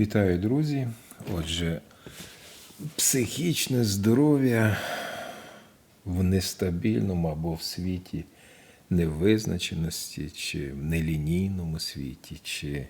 Вітаю, друзі. Отже, психічне здоров'я в нестабільному або в світі невизначеності, чи в нелінійному світі, чи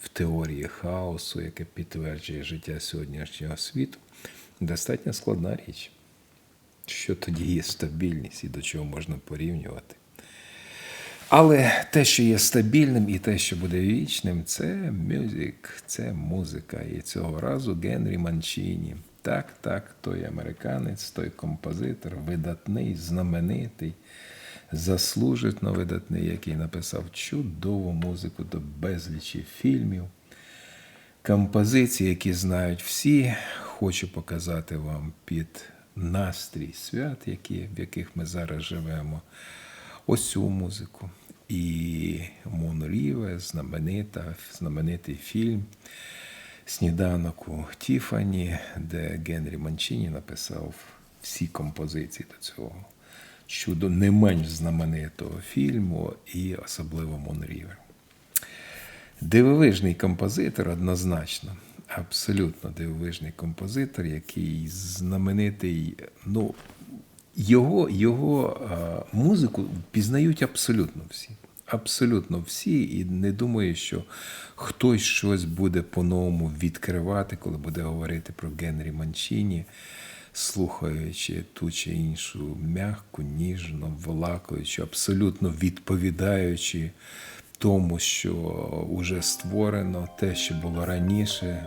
в теорії хаосу, яке підтверджує життя сьогоднішнього світу, достатньо складна річ. Що тоді є стабільність і до чого можна порівнювати? Але те, що є стабільним, і те, що буде вічним, це мюзик, це музика. І цього разу Генрі Манчіні. Так, так, той американець, той композитор, видатний, знаменитий, заслужено видатний, який написав чудову музику до безлічі фільмів. Композиції, які знають всі, хочу показати вам під настрій свят, які, в яких ми зараз живемо ось цю музику. І Мон Ріве, знаменита, знаменитий фільм Сніданок у Тіфані, де Генрі Манчині написав всі композиції до цього чудо не менш знаменитого фільму, і особливо Монріве. Дивовижний композитор однозначно, абсолютно дивовижний композитор, який знаменитий, ну, його його е, музику пізнають абсолютно всі. Абсолютно всі, і не думаю, що хтось щось буде по-новому відкривати, коли буде говорити про Генрі Манчіні, слухаючи ту чи іншу м'яку, ніжно, волакуючи, абсолютно відповідаючи тому, що вже створено, те, що було раніше.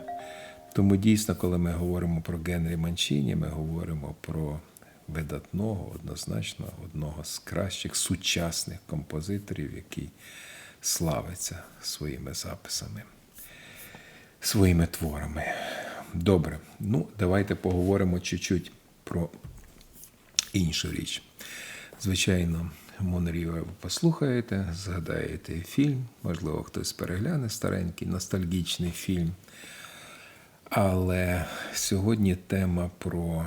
Тому дійсно, коли ми говоримо про Генрі Манчіні, ми говоримо про видатного, однозначно, одного з кращих сучасних композиторів, який славиться своїми записами, своїми творами. Добре, ну давайте поговоримо чуть-чуть про іншу річ. Звичайно, Монріве ви послухаєте, згадаєте фільм, можливо, хтось перегляне старенький ностальгічний фільм. Але сьогодні тема про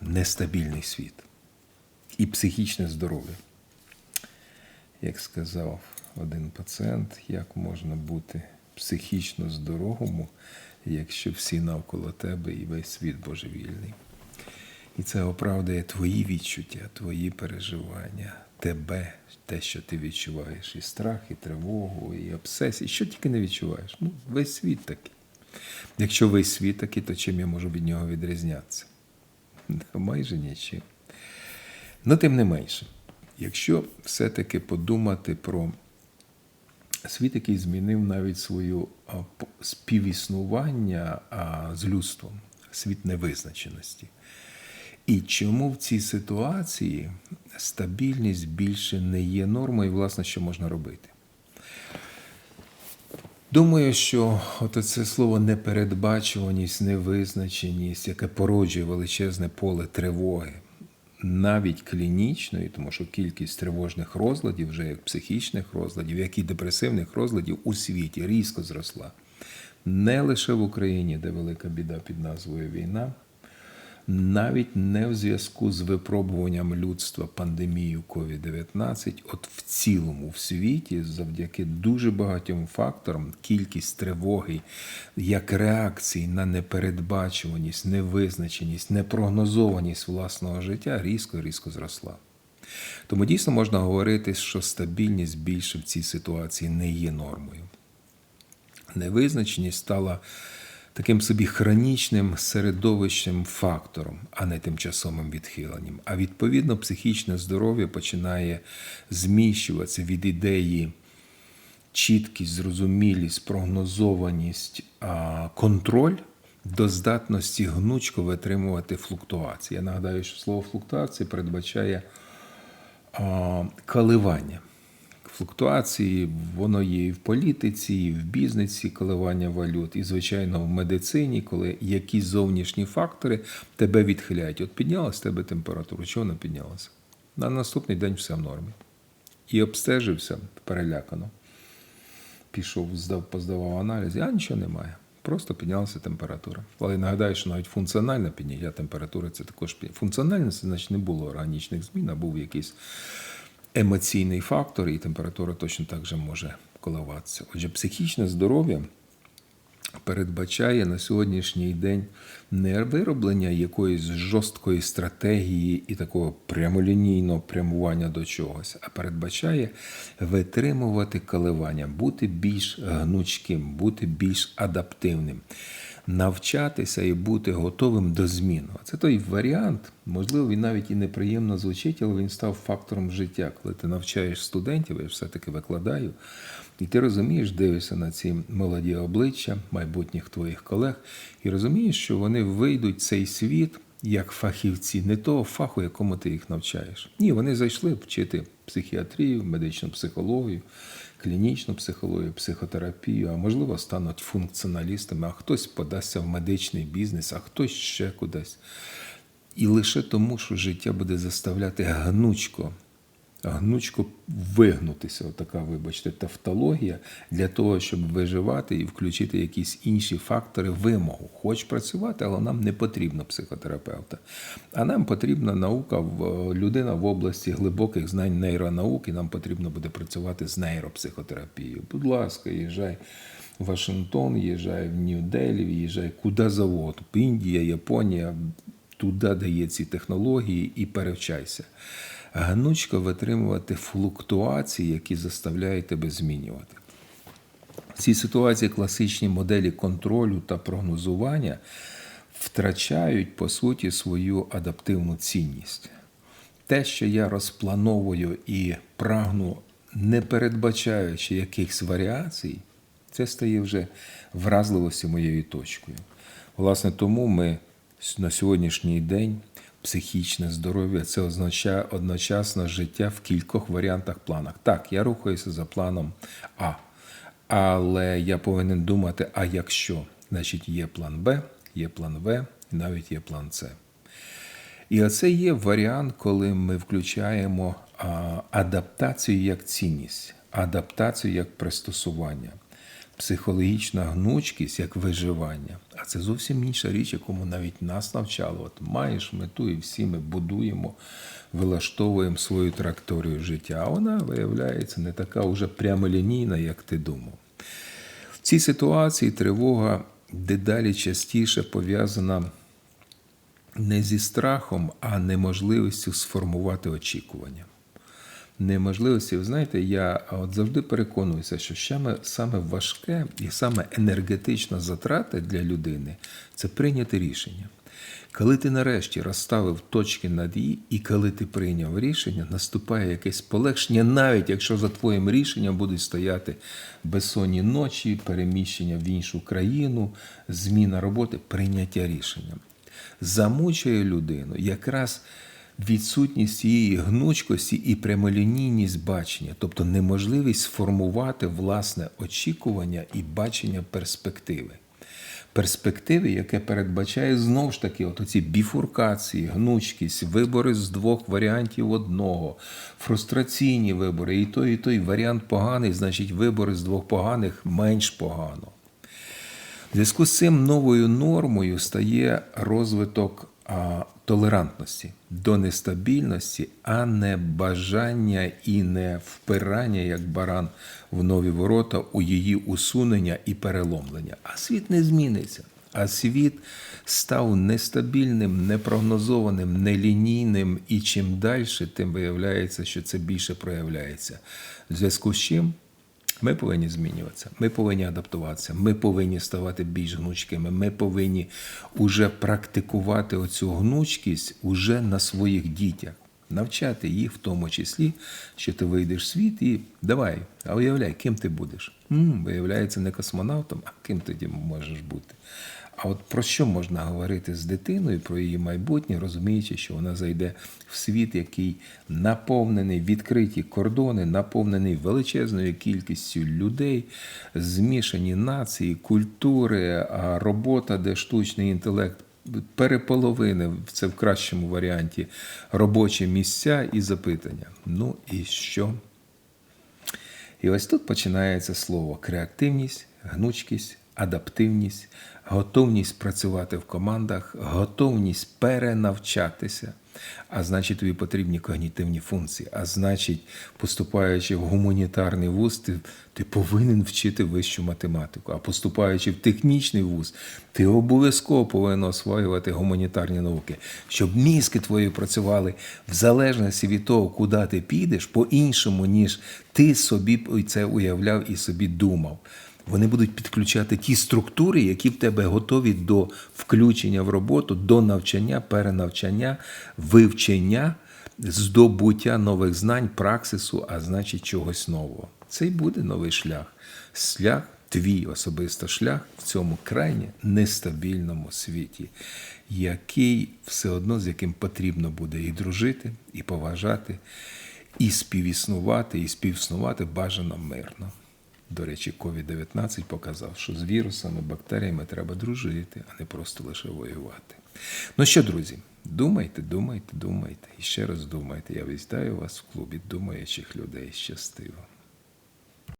нестабільний світ і психічне здоров'я. Як сказав один пацієнт, як можна бути психічно здоровому, якщо всі навколо тебе і весь світ божевільний. І це оправдує твої відчуття, твої переживання, тебе, те, що ти відчуваєш, і страх, і тривогу, і обсесії. Що тільки не відчуваєш? Ну, весь світ такий. Якщо весь світ такий, то чим я можу від нього відрізнятися? Майже нічим. Ну, тим не менше, якщо все-таки подумати про світ, який змінив навіть свою співіснування з людством, світ невизначеності. І чому в цій ситуації стабільність більше не є нормою, власне, що можна робити? Думаю, що от це слово непередбачуваність, невизначеність, яке породжує величезне поле тривоги, навіть клінічної, тому що кількість тривожних розладів, вже як психічних розладів, як і депресивних розладів у світі різко зросла. Не лише в Україні, де велика біда під назвою війна, навіть не в зв'язку з випробуванням людства пандемією COVID-19, от в цілому в світі, завдяки дуже багатьом факторам, кількість тривоги як реакції на непередбачуваність, невизначеність, непрогнозованість власного життя різко різко зросла. Тому дійсно можна говорити, що стабільність більше в цій ситуації не є нормою. Невизначеність стала таким собі хронічним середовищем фактором, а не тимчасовим відхиленням. А відповідно, психічне здоров'я починає зміщуватися від ідеї чіткість, зрозумілість, прогнозованість, контроль. До здатності гнучко витримувати флуктуації. Я нагадаю, що слово флуктуація передбачає а, коливання флуктуації, воно є і в політиці, і в бізнесі коливання валют, і, звичайно, в медицині, коли якісь зовнішні фактори тебе відхиляють. От піднялась тебе температура, чого вона піднялася? На наступний день все в нормі. І обстежився перелякано. Пішов, здав, поздавав аналізи, а нічого немає. Просто піднялася температура. Але нагадаю, що навіть функціональне підняття температури це також функціональне, це значить не було органічних змін, а був якийсь емоційний фактор, і температура точно так же може коливатися. Отже, психічне здоров'я передбачає на сьогоднішній день не вироблення якоїсь жорсткої стратегії і такого прямолінійного прямування до чогось, а передбачає витримувати коливання, бути більш гнучким, бути більш адаптивним. Навчатися і бути готовим до змін. Це той варіант, можливо, він навіть і неприємно звучить, але він став фактором життя. Коли ти навчаєш студентів, я все-таки викладаю, і ти розумієш, дивишся на ці молоді обличчя майбутніх твоїх колег, і розумієш, що вони вийдуть в цей світ як фахівці, не того фаху, якому ти їх навчаєш. Ні, вони зайшли вчити психіатрію, медичну психологію, клінічну психологію, психотерапію, а можливо, стануть функціоналістами, а хтось подасться в медичний бізнес, а хтось ще кудись. І лише тому, що життя буде заставляти гнучко, гнучко вигнутися, отака, вибачте, тавтологія, для того, щоб виживати і включити якісь інші фактори вимогу. Хоч працювати, але нам не потрібно психотерапевта. А нам потрібна наука, людина в області глибоких знань нейронаук, і нам потрібно буде працювати з нейропсихотерапією. Будь ласка, їжджай. Вашингтон, їжджай в Нью-Делі, їжджай куди завгодно. Індія, Японія, туди де є ці технології, і перевчайся. Гнучко витримувати флуктуації, які заставляють тебе змінювати. В цій ситуації класичні моделі контролю та прогнозування втрачають по суті свою адаптивну цінність. Те, що я розплановую і прагну, не передбачаючи якихось варіацій, це стає вже вразливості моєю точкою. Власне, тому ми на сьогоднішній день психічне здоров'я це означає одночасно життя в кількох варіантах планах. Так, я рухаюся за планом А. Але я повинен думати, а якщо? Значить, є план Б, є план В, і навіть є план С. І оце є варіант, коли ми включаємо адаптацію як цінність, адаптацію як пристосування, психологічна гнучкість як виживання. Це зовсім інша річ, якому навіть нас навчали. От маєш мету, і всі ми будуємо, вилаштовуємо свою траєкторію життя. А вона виявляється не така уже прямолінійна, як ти думав. В цій ситуації тривога дедалі частіше пов'язана не зі страхом, а неможливістю сформувати очікування. Неможливості, ви знаєте, я от завжди переконуюся, що саме, саме важке і саме енергетична затрата для людини це прийняти рішення. Коли ти нарешті розставив точки над «і», і коли ти прийняв рішення, наступає якесь полегшення, навіть якщо за твоїм рішенням будуть стояти безсонні ночі, переміщення в іншу країну, зміна роботи, прийняття рішення. Замучує людину якраз відсутність її гнучкості і прямолінійність бачення, тобто неможливість сформувати власне очікування і бачення перспективи. Перспективи, яке передбачає знову ж таки оці біфуркації, гнучкість, вибори з двох варіантів одного, фрустраційні вибори, і той, і той варіант поганий, значить вибори з двох поганих менш погано. В зв'язку з цим новою нормою стає розвиток толерантності до нестабільності, а не бажання і не впирання, як баран в нові ворота, у її усунення і переломлення. А світ не зміниться. А світ став нестабільним, непрогнозованим, нелінійним, і чим далі, тим виявляється, що це більше проявляється. В зв'язку з чим ми повинні змінюватися, ми повинні адаптуватися, ми повинні ставати більш гнучкими, ми повинні уже практикувати оцю гнучкість уже на своїх дітях, навчати їх в тому числі, що ти вийдеш в світ і давай, а уявляй, ким ти будеш. М, виявляється, не космонавтом, а ким тоді можеш бути. А от про що можна говорити з дитиною, про її майбутнє, розуміючи, що вона зайде в світ, який наповнений відкриті кордони, наповнений величезною кількістю людей, змішані нації, культури, робота, де штучний інтелект переполовини, це в кращому варіанті, робочі місця і запитання. Ну і що? І ось тут починається слово креативність, гнучкість, адаптивність, готовність працювати в командах, готовність перенавчатися, А значить, тобі потрібні когнітивні функції. А значить, поступаючи в гуманітарний вуз, ти, ти повинен вчити вищу математику. А поступаючи в технічний вуз, ти обов'язково повинен освоювати гуманітарні науки, щоб мізки твої працювали в залежності від того, куди ти підеш, по-іншому, ніж ти собі це уявляв і собі думав. Вони будуть підключати ті структури, які в тебе готові до включення в роботу, до навчання, перенавчання, вивчення, здобуття нових знань, праксису, а значить чогось нового. Це й буде новий шлях. Шлях, твій особистий шлях в цьому крайне нестабільному світі, який все одно з яким потрібно буде і дружити, і поважати, і співіснувати, і співснувати бажано мирно. До речі, COVID-19 показав, що з вірусами, бактеріями треба дружити, а не просто лише воювати. Ну що, друзі, думайте, думайте, думайте. І ще раз думайте. Я вітаю вас в клубі думаючих людей. Щастиво.